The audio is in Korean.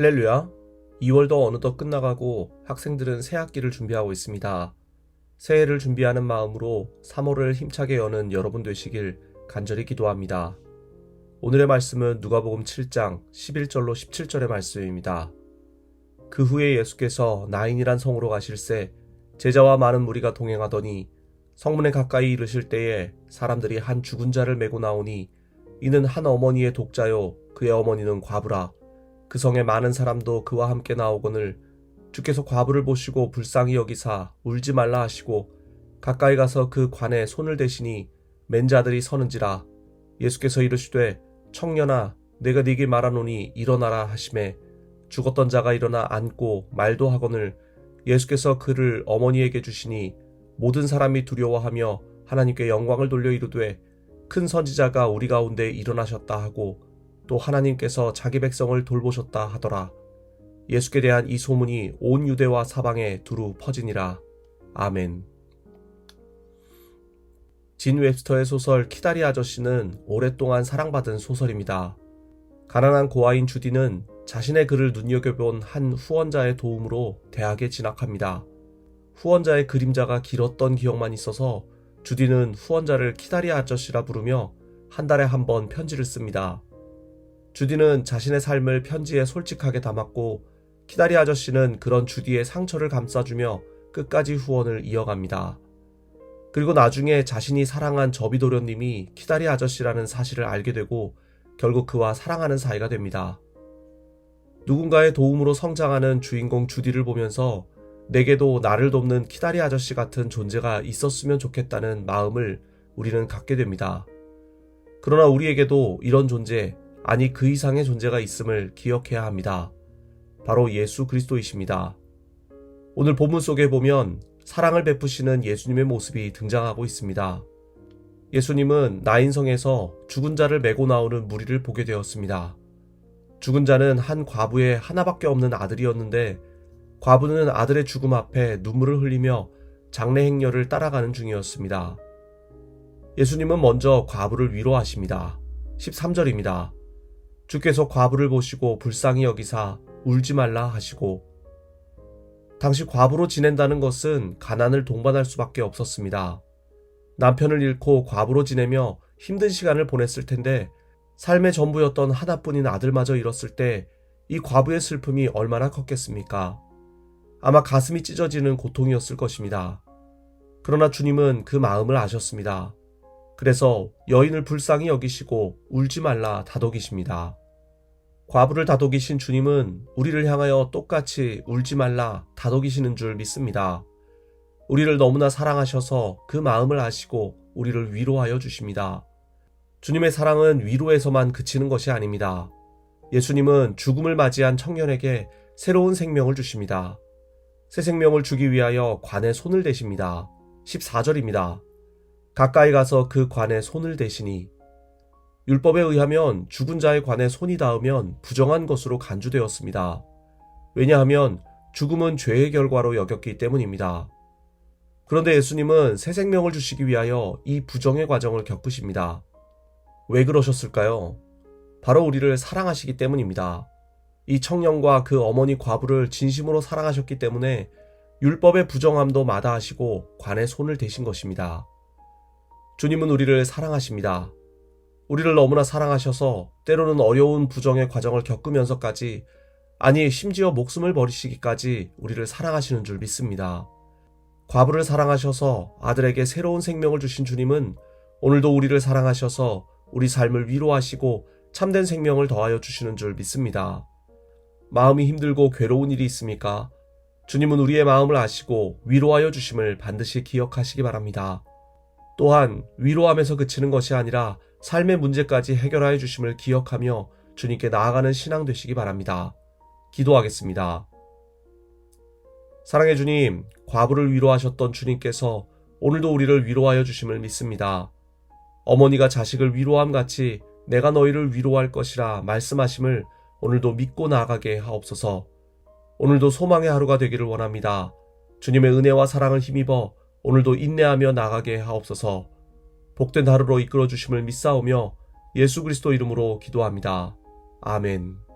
할렐루야. 2월도 어느덧 끝나가고 학생들은 새 학기를 준비하고 있습니다. 새해를 준비하는 마음으로 3월을 힘차게 여는 여러분 되시길 간절히 기도합니다. 오늘의 말씀은 누가복음 7장 11절로 17절의 말씀입니다. 그 후에 예수께서 나인이란 성으로 가실새 제자와 많은 무리가 동행하더니 성문에 가까이 이르실 때에 사람들이 한 죽은 자를 메고 나오니 이는 한 어머니의 독자요 그의 어머니는 과부라 그 성에 많은 사람도 그와 함께 나오거늘 주께서 과부를 보시고 불쌍히 여기사 울지 말라 하시고 가까이 가서 그 관에 손을 대시니 맨 자들이 서는지라 예수께서 이르시되 청년아 내가 네게 말하노니 일어나라 하심에 죽었던 자가 일어나 앉고 말도 하거늘 예수께서 그를 어머니에게 주시니 모든 사람이 두려워하며 하나님께 영광을 돌려 이르되 큰 선지자가 우리 가운데 일어나셨다 하고 또 하나님께서 자기 백성을 돌보셨다 하더라. 예수께 대한 이 소문이 온 유대와 사방에 두루 퍼지니라. 아멘. 진 웹스터의 소설 키다리 아저씨는 오랫동안 사랑받은 소설입니다. 가난한 고아인 주디는 자신의 글을 눈여겨본 한 후원자의 도움으로 대학에 진학합니다. 후원자의 그림자가 길었던 기억만 있어서 주디는 후원자를 키다리 아저씨라 부르며 한 달에 한 번 편지를 씁니다. 주디는 자신의 삶을 편지에 솔직하게 담았고 키다리 아저씨는 그런 주디의 상처를 감싸주며 끝까지 후원을 이어갑니다. 그리고 나중에 자신이 사랑한 저비도련님이 키다리 아저씨라는 사실을 알게 되고 결국 그와 사랑하는 사이가 됩니다. 누군가의 도움으로 성장하는 주인공 주디를 보면서 내게도 나를 돕는 키다리 아저씨 같은 존재가 있었으면 좋겠다는 마음을 우리는 갖게 됩니다. 그러나 우리에게도 이런 존재, 아니 그 이상의 존재가 있음을 기억해야 합니다. 바로 예수 그리스도이십니다. 오늘 본문 속에 보면 사랑을 베푸시는 예수님의 모습이 등장하고 있습니다. 예수님은 나인성에서 죽은 자를 메고 나오는 무리를 보게 되었습니다. 죽은 자는 한 과부의 하나밖에 없는 아들이었는데 과부는 아들의 죽음 앞에 눈물을 흘리며 장례 행렬을 따라가는 중이었습니다. 예수님은 먼저 과부를 위로하십니다. 13절입니다. 주께서 과부를 보시고 불쌍히 여기사 울지 말라 하시고 당시 과부로 지낸다는 것은 가난을 동반할 수밖에 없었습니다. 남편을 잃고 과부로 지내며 힘든 시간을 보냈을 텐데 삶의 전부였던 하나뿐인 아들마저 잃었을 때 이 과부의 슬픔이 얼마나 컸겠습니까? 아마 가슴이 찢어지는 고통이었을 것입니다. 그러나 주님은 그 마음을 아셨습니다. 그래서 여인을 불쌍히 여기시고 울지 말라 다독이십니다. 과부를 다독이신 주님은 우리를 향하여 똑같이 울지 말라 다독이시는 줄 믿습니다. 우리를 너무나 사랑하셔서 그 마음을 아시고 우리를 위로하여 주십니다. 주님의 사랑은 위로에서만 그치는 것이 아닙니다. 예수님은 죽음을 맞이한 청년에게 새로운 생명을 주십니다. 새 생명을 주기 위하여 관에 손을 대십니다. 14절입니다. 가까이 가서 그 관에 손을 대시니 율법에 의하면 죽은 자의 관에 손이 닿으면 부정한 것으로 간주되었습니다. 왜냐하면 죽음은 죄의 결과로 여겼기 때문입니다. 그런데 예수님은 새 생명을 주시기 위하여 이 부정의 과정을 겪으십니다. 왜 그러셨을까요? 바로 우리를 사랑하시기 때문입니다. 이 청년과 그 어머니 과부를 진심으로 사랑하셨기 때문에 율법의 부정함도 마다하시고 관에 손을 대신 것입니다. 주님은 우리를 사랑하십니다. 우리를 너무나 사랑하셔서 때로는 어려운 부정의 과정을 겪으면서까지 아니 심지어 목숨을 버리시기까지 우리를 사랑하시는 줄 믿습니다. 과부를 사랑하셔서 아들에게 새로운 생명을 주신 주님은 오늘도 우리를 사랑하셔서 우리 삶을 위로하시고 참된 생명을 더하여 주시는 줄 믿습니다. 마음이 힘들고 괴로운 일이 있습니까? 주님은 우리의 마음을 아시고 위로하여 주심을 반드시 기억하시기 바랍니다. 또한 위로하면서 그치는 것이 아니라 삶의 문제까지 해결하여 주심을 기억하며 주님께 나아가는 신앙 되시기 바랍니다. 기도하겠습니다. 사랑의 주님, 과부를 위로하셨던 주님께서 오늘도 우리를 위로하여 주심을 믿습니다. 어머니가 자식을 위로함 같이 내가 너희를 위로할 것이라 말씀하심을 오늘도 믿고 나아가게 하옵소서. 오늘도 소망의 하루가 되기를 원합니다. 주님의 은혜와 사랑을 힘입어 오늘도 인내하며 나가게 하옵소서. 복된 하루로 이끌어 주심을 믿사오며 예수 그리스도 이름으로 기도합니다. 아멘.